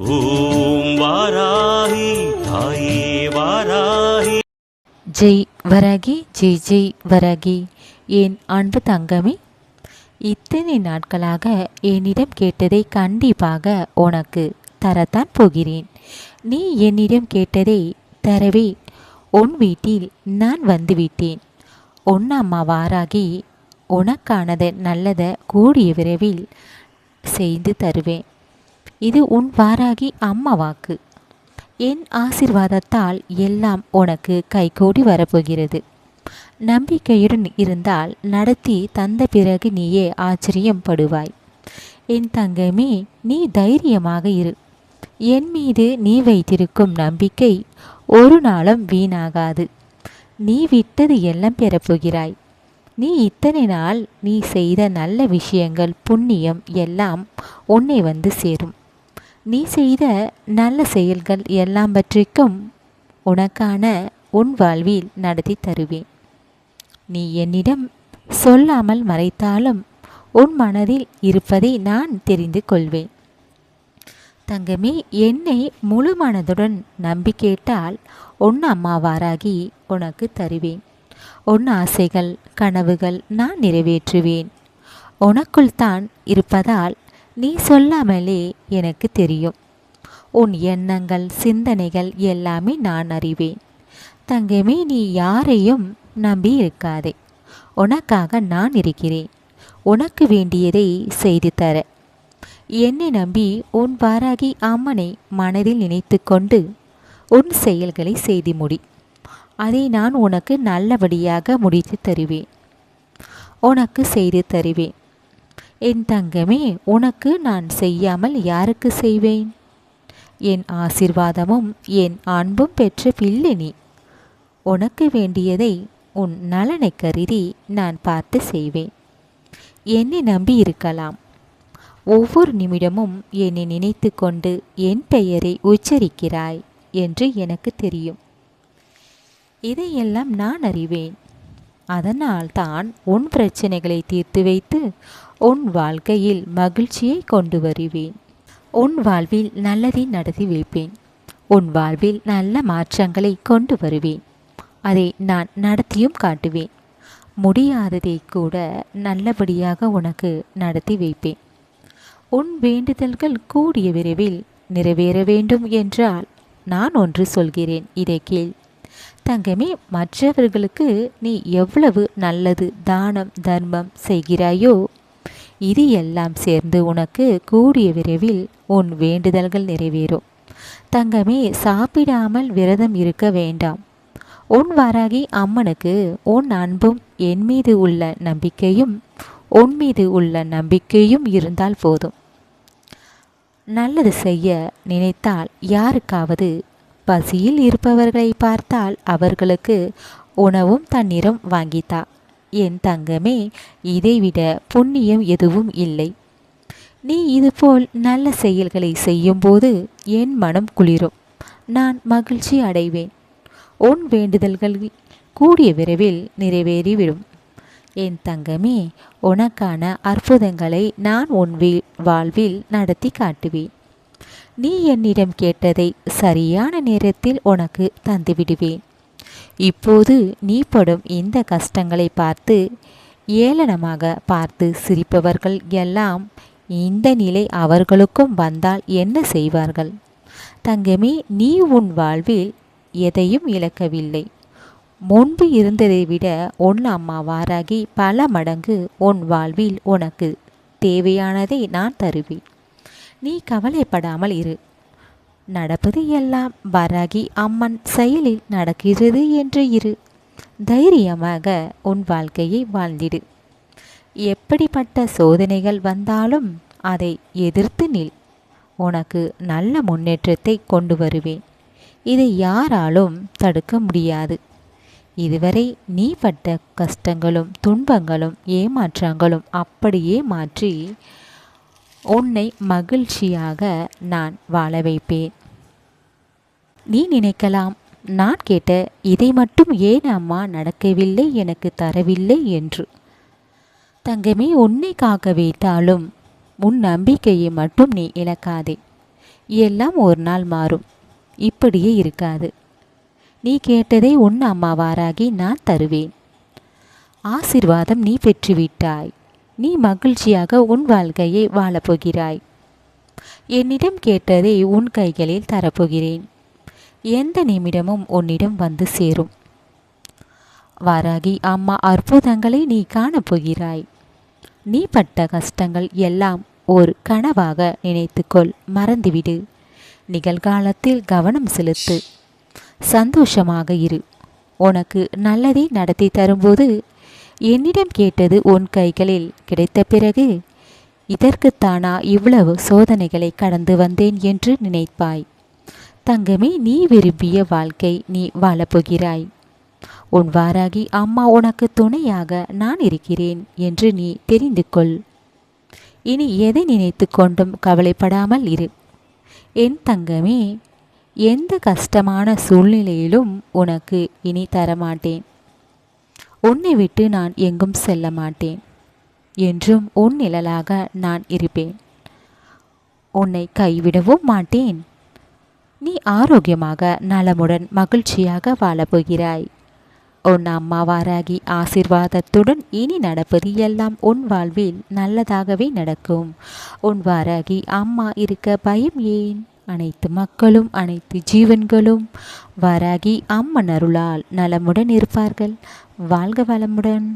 ஓம் வாராகி தாயே வாராகி. ஜெய் வரகி ஜெய் ஜெய் வரகி. என் அன்பு தங்கமே இத்தனை நாட்களாக என்னிடம் கேட்டதை கண்டிப்பாக உனக்கு தரத்தான் போகிறேன். நீ என்னிடம் கேட்டதை தரவே உன் வீட்டில் நான் வந்துவிட்டேன். உன் அம்மா வாராகி உனக்கானது நல்லதை கூடிய விரைவில் செய்து தருவேன். இது உன் வாராகி அம்மா வாக்கு. என் ஆசிர்வாதத்தால் எல்லாம் உனக்கு கைகூடி வரப்போகிறது. நம்பிக்கையுடன் இருந்தால் நடத்தி தந்த பிறகு நீயே ஆச்சரியம் படுவாய். என் தங்கமே நீ தைரியமாக இரு. என் மீது நீ வைத்திருக்கும் நம்பிக்கை ஒரு நாளும் வீணாகாது. நீ விட்டது எல்லாம் பெறப்போகிறாய். நீ இத்தனை நாள் நீ செய்த நல்ல விஷயங்கள் புண்ணியம் எல்லாம் உன்னை வந்து சேரும். நீ செய்த நல்ல செயல்கள் எல்லாம் பற்றிக்கும் உனக்கான உன் வாழ்வில் நடத்தி தருவேன். நீ என்னிடம் சொல்லாமல் மறைத்தாலும் உன் மனதில் இருப்பதை நான் தெரிந்து கொள்வேன். தங்கமே என்னை முழு மனதுடன் நம்பி கேட்டால் உன் அம்மாவாராகி உனக்கு தருவேன். உன் ஆசைகள் கனவுகள் நான் நிறைவேற்றுவேன். உனக்குள் தான் இருப்பதால் நீ சொல்லாமலே எனக்கு தெரியும். உன் எண்ணங்கள் சிந்தனைகள் எல்லாமே நான் அறிவேன். தங்கமே நீ யாரையும் நம்பி இருக்காதே. உனக்காக நான் இருக்கிறேன். உனக்கு வேண்டியதை செய்து தர. என்னை நம்பி உன் பாராகி அம்மனை மனதில் நினைத்து கொண்டு உன் செயல்களை செய்து முடி. அதை நான் உனக்கு நல்லபடியாக முடித்து தருவேன். உனக்கு செய்து தருவேன். என் தங்கமே உனக்கு நான் செய்யாமல் யாருக்கு செய்வேன்? என் ஆசிர்வாதமும் என் அன்பும் பெற்ற பிள்ளை நீ. உனக்கு வேண்டியதை உன் நலனை கருதி நான் பார்த்து செய்வேன். என்னை நம்பி இருக்கலாம். ஒவ்வொரு நிமிடமும் என்னை நினைத்து கொண்டு என் பெயரை உச்சரிக்கிறாய் என்று எனக்கு தெரியும். இதையெல்லாம் நான் அறிவேன். அதனால் தான் உன் பிரச்சனைகளை தீர்த்து வைத்து உன் வாழ்க்கையில் மகிழ்ச்சியை கொண்டு வருவேன். உன் வாழ்வில் நல்லதை நடத்தி வைப்பேன். உன் வாழ்வில் நல்ல மாற்றங்களை கொண்டு வருவேன். அதை நான் நடத்தியும் காட்டுவேன். முடியாததை கூட நல்லபடியாக உனக்கு நடத்தி வைப்பேன். உன் வேண்டுதல்கள் கூடிய விரைவில் நிறைவேற வேண்டும் என்றால் நான் ஒன்று சொல்கிறேன். இதை கேள். தங்கமே மற்றவர்களுக்கு நீ எவ்வளவு நல்லது தானம் தர்மம் செய்கிறாயோ இது எல்லாம் சேர்ந்து உனக்கு கூடிய விரைவில் உன் வேண்டுதல்கள் நிறைவேறும். தங்கமே சாப்பிடாமல் விரதம் இருக்க வேண்டாம். உன் வாராகி அம்மனுக்கு உன் அன்பும் என் மீது உள்ள நம்பிக்கையும் உன் மீது உள்ள நம்பிக்கையும் இருந்தால் போதும். நல்லது செய்ய நினைத்தால் யாருக்காவது பசியில் இருப்பவர்களை பார்த்தால் அவர்களுக்கு உணவும் தண்ணீரும் வாங்கித்தா. என் தங்கமே இதைவிட புண்ணியம் எதுவும் இல்லை. நீ இதுபோல் நல்ல செயல்களை செய்யும்போது என் மனம் குளிரும். நான் மகிழ்ச்சி அடைவேன். உன் வேண்டுதல்கள் கூடிய விரைவில் நிறைவேறிவிடும். என் தங்கமே உனக்கான அற்புதங்களை நான் உன் வீ- வாழ்வில் நடத்தி காட்டுவேன். நீ என்னிடம் கேட்டதை சரியான நேரத்தில் உனக்கு தந்துவிடுவேன். இப்போது நீ படும் இந்த கஷ்டங்களை பார்த்து ஏளனமாக பார்த்து சிரிப்பவர்கள் எல்லாம் இந்த நிலை அவர்களுக்கும் வந்தால் என்ன செய்வார்கள்? தங்கமே நீ உன் வாழ்வில் எதையும் இழக்கவில்லை. முன்பு இருந்ததை விட உன் அம்மா வாராகி பல மடங்கு உன் வாழ்வில் உனக்கு தேவையானதை நான் தருவேன். நீ கவலைப்படாமல் இரு. நடப்பது எல்லாம் வராகி அம்மன் செயலில் நடக்கிறது என்று இரு. தைரியமாக உன் வாழ்க்கையை வாழ்ந்திடு. எப்படிப்பட்ட சோதனைகள் வந்தாலும் அதை எதிர்த்து நில். உனக்கு நல்ல முன்னேற்றத்தை கொண்டு வருவேன். இதை யாராலும் தடுக்க முடியாது. இதுவரை நீ பட்ட கஷ்டங்களும் துன்பங்களும் ஏமாற்றங்களும் அப்படியே மாற்றி உன்னை மகிழ்ச்சியாக நான் வாழ வைப்பேன். நீ நினைக்கலாம் நான் கேட்ட இதை மட்டும் ஏன் அம்மா நடக்கவில்லை எனக்கு தரவில்லை? என்று. தங்கமே உன்னை காக்க வைத்தாலும் உன் நம்பிக்கையை மட்டும் நீ இழக்காதே. எல்லாம் ஒரு நாள் மாறும். இப்படியே இருக்காது. நீ கேட்டதை உன் அம்மாவாராகி நான் தருவேன். ஆசிர்வாதம் நீ பெற்றுவிட்டாய். நீ மகிழ்ச்சியாக உன் வாழ்க்கையை வாழப்போகிறாய். என்னிடம் கேட்டதை உன் கைகளில் தரப்போகிறேன். எந்த நிமிடமும் உன்னிடம் வந்து சேரும். வாராகி அம்மா அற்புதங்களை நீ காணப்போகிறாய். நீ பட்ட கஷ்டங்கள் எல்லாம் ஒரு கனவாக நினைத்துக்கொள் மறந்துவிடு. நிகழ்காலத்தில் கவனம் செலுத்து. சந்தோஷமாக இரு. உனக்கு நல்லதை நடத்தி தரும்போது என்னிடம் கேட்டது உன் கைகளில் கிடைத்த பிறகு இதற்குத்தானா இவ்வளவு சோதனைகளை கடந்து வந்தேன் என்று நினைப்பாய். தங்கமே நீ விரும்பிய வாழ்க்கை நீ வாழப்போகிறாய். உன் வாராகி அம்மா உனக்கு துணையாக நான் இருக்கிறேன் என்று நீ தெரிந்து கொள் இனி எதை நினைத்து கொண்டும் கவலைப்படாமல் இரு. என் தங்கமே எந்த கஷ்டமான சூழ்நிலையிலும் உனக்கு இனி தரமாட்டேன். உன்னை விட்டு நான் எங்கும் செல்ல மாட்டேன். என்றும் உன் நிழலாக நான் இருப்பேன். உன்னை கைவிடவும் மாட்டேன். நீ ஆரோக்கியமாக நலமுடன் மகிழ்ச்சியாக வாழப்போகிறாய். உன் அம்மாவாராகி ஆசிர்வாதத்துடன் இனி நடப்பது எல்லாம் உன் வாழ்வில் நல்லதாகவே நடக்கும். உன் வாராகி அம்மா இருக்க பயம் ஏன்? அனைத்து மக்களும் அனைத்து ஜீவன்களும் வராகி அம்மன் அருளால் நலமுடன் இருப்பார்கள். வாழ்க வளமுடன்.